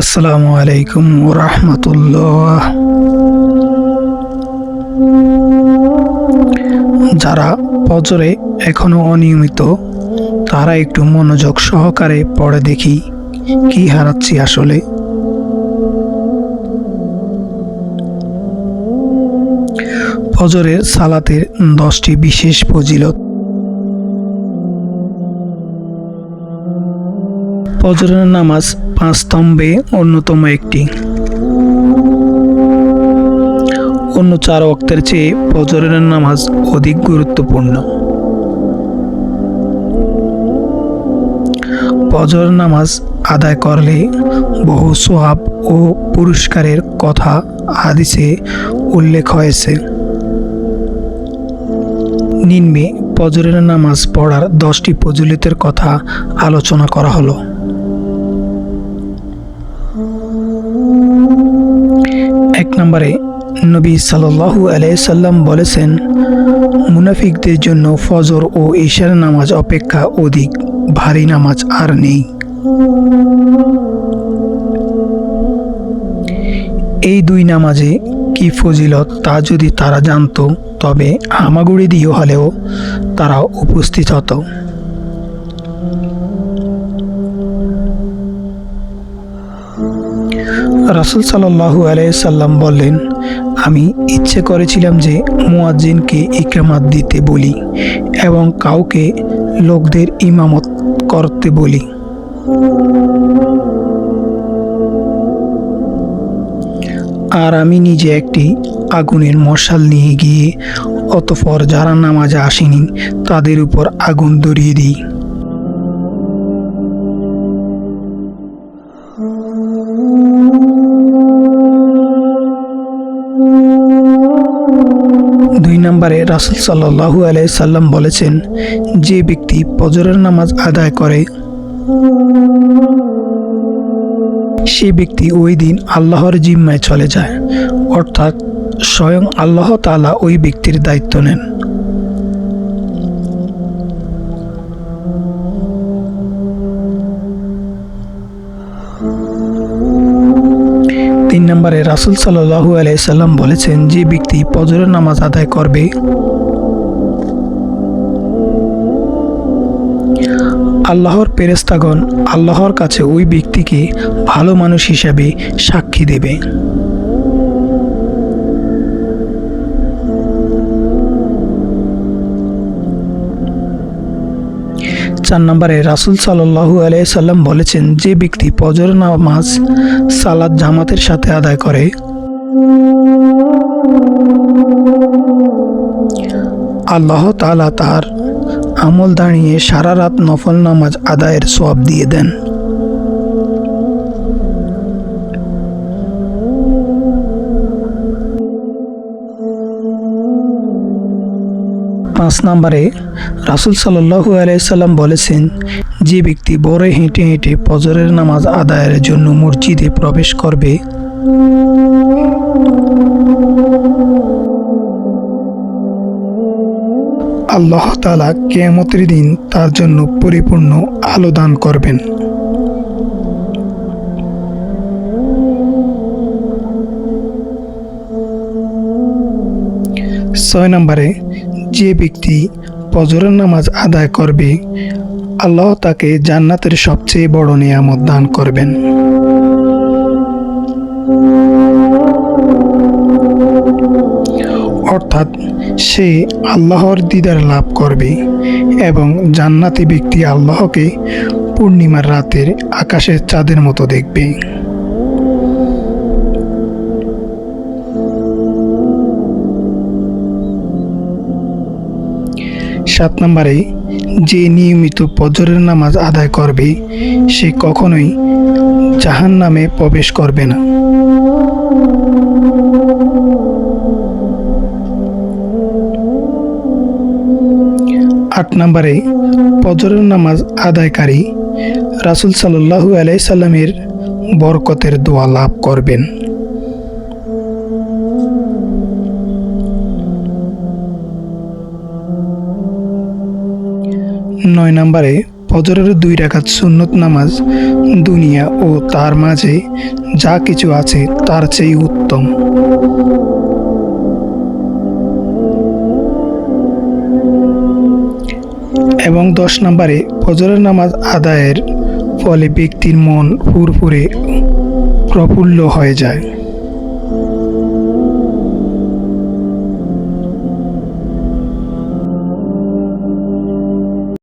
আসসালামু আলাইকুম রহমতুল্লাহ যারা পজরে এখনও অনিয়মিত, তারা একটু মনোযোগ সহকারে পড়ে দেখি, কি হারাচ্ছি আসলে। ফজরের সালাতের দশটি বিশেষ ফজিলত। ফজরের নামাজ পাঁচ স্তম্ভে অন্যতম একটি। অন্য চার ওয়াক্তের চেয়ে ফজরের নামাজ অধিক গুরুত্বপূর্ণ। ফজর নামাজ আদায় করলে বহু সোহাব ও পুরস্কারের কথা হাদিসে উল্লেখ হয়েছে। নিম্নে ফজরের নামাজ পড়ার দশটি প্রচলিতের কথা আলোচনা করা হলো। এক নম্বরে নবী সাল্লাল্লাহু আলাইসাল্লাম বলেছেন, মুনাফিকদের জন্য ফজর ও ঈশার নামাজ অপেক্ষা অধিক, ভারী নামাজ আর নেই। এই দুই নামাজে কি ফজিলত তা যদি তারা জানতো, তবে হামাগুড়ি দিয়ে হলেও তারা উপস্থিত হতো। রাসুল সাল্লাহু আলাইসাল্লাম বললেন, আমি ইচ্ছে করেছিলাম যে মুয়াজ্জিনকে ইকরামাত দিতে বলি এবং কাউকে লোকদের ইমামত করতে বলি। আর আমি নিজে একটি আগুনের মশাল নিয়ে গিয়ে অতপর যারা নামাজে আসেনি তাদের উপর আগুন ধরিয়ে দিই। নম্বরে রাসুল সাল্লাহু আলাই সাল্লাম বলেছেন, যে ব্যক্তি পজরের নামাজ আদায় করে, সে ব্যক্তি ওই দিন আল্লাহর জিম্মায় চলে যায়। অর্থাৎ স্বয়ং আল্লাহ তালা ওই ব্যক্তির দায়িত্ব নেন। নম্বরে রাসুল সাল্লাহু আলাইসাল্লাম বলেছেন, যে ব্যক্তি পজরের নামাজ আদায় করবে, আল্লাহর পেরেস্তাগণ আল্লাহর কাছে ওই ব্যক্তিকে ভালো মানুষ হিসাবে সাক্ষী দেবে। চার নম্বরে রাসুল সাল্লু আলাইসাল্লাম বলেছেন, যে ব্যক্তি পজর নামাজ সালাদ জামাতের সাথে আদায় করে, আল্লাহ তালা তার আমল দাঁড়িয়ে সারা রাত নফল নামাজ আদায়ের সব দিয়ে দেন। পাঁচ নম্বরে রাসুল সাল্লাহু আলাইসাল্লাম বলেছেন, যে ব্যক্তি বড় হেঁটে হেঁটে ফজরের নামাজ আদায়ের জন্য মসজিদে প্রবেশ করবে, আল্লাহ তালা কেয়ামতের দিন তার জন্য পরিপূর্ণ আলো দান করবেন। ছয় নম্বরে যে ব্যক্তি ফজরের নামাজ আদায় করবে, আল্লাহ তাকে জান্নাতের সবচেয়ে বড় নিয়ামত দান করবেন। অর্থাৎ সে আল্লাহর দিদার লাভ করবে এবং জান্নাতি ব্যক্তি আল্লাহকে পূর্ণিমার রাতের আকাশের চাঁদের মতো দেখবে। সাত নম্বরে যে নিয়মিত ফজরের নামাজ আদায় করবে, সে কখনোই জাহান নামে প্রবেশ করবে না। আট নম্বরে পজরের নামাজ আদায়কারী রাসুল সাল্লাহু আলাই সাল্লামের বরকতের দোয়া লাভ করবেন। নয় নম্বরে ফজরের দুই রাকাত সুন্নত নামাজ দুনিয়া ও তার মাঝে যা কিছু আছে তার চেয়ে উত্তম। এবং দশ নম্বরে ফজরের নামাজ আদায়ের ফলে ব্যক্তির মন ফুরফুরে প্রফুল্ল হয়ে যায়।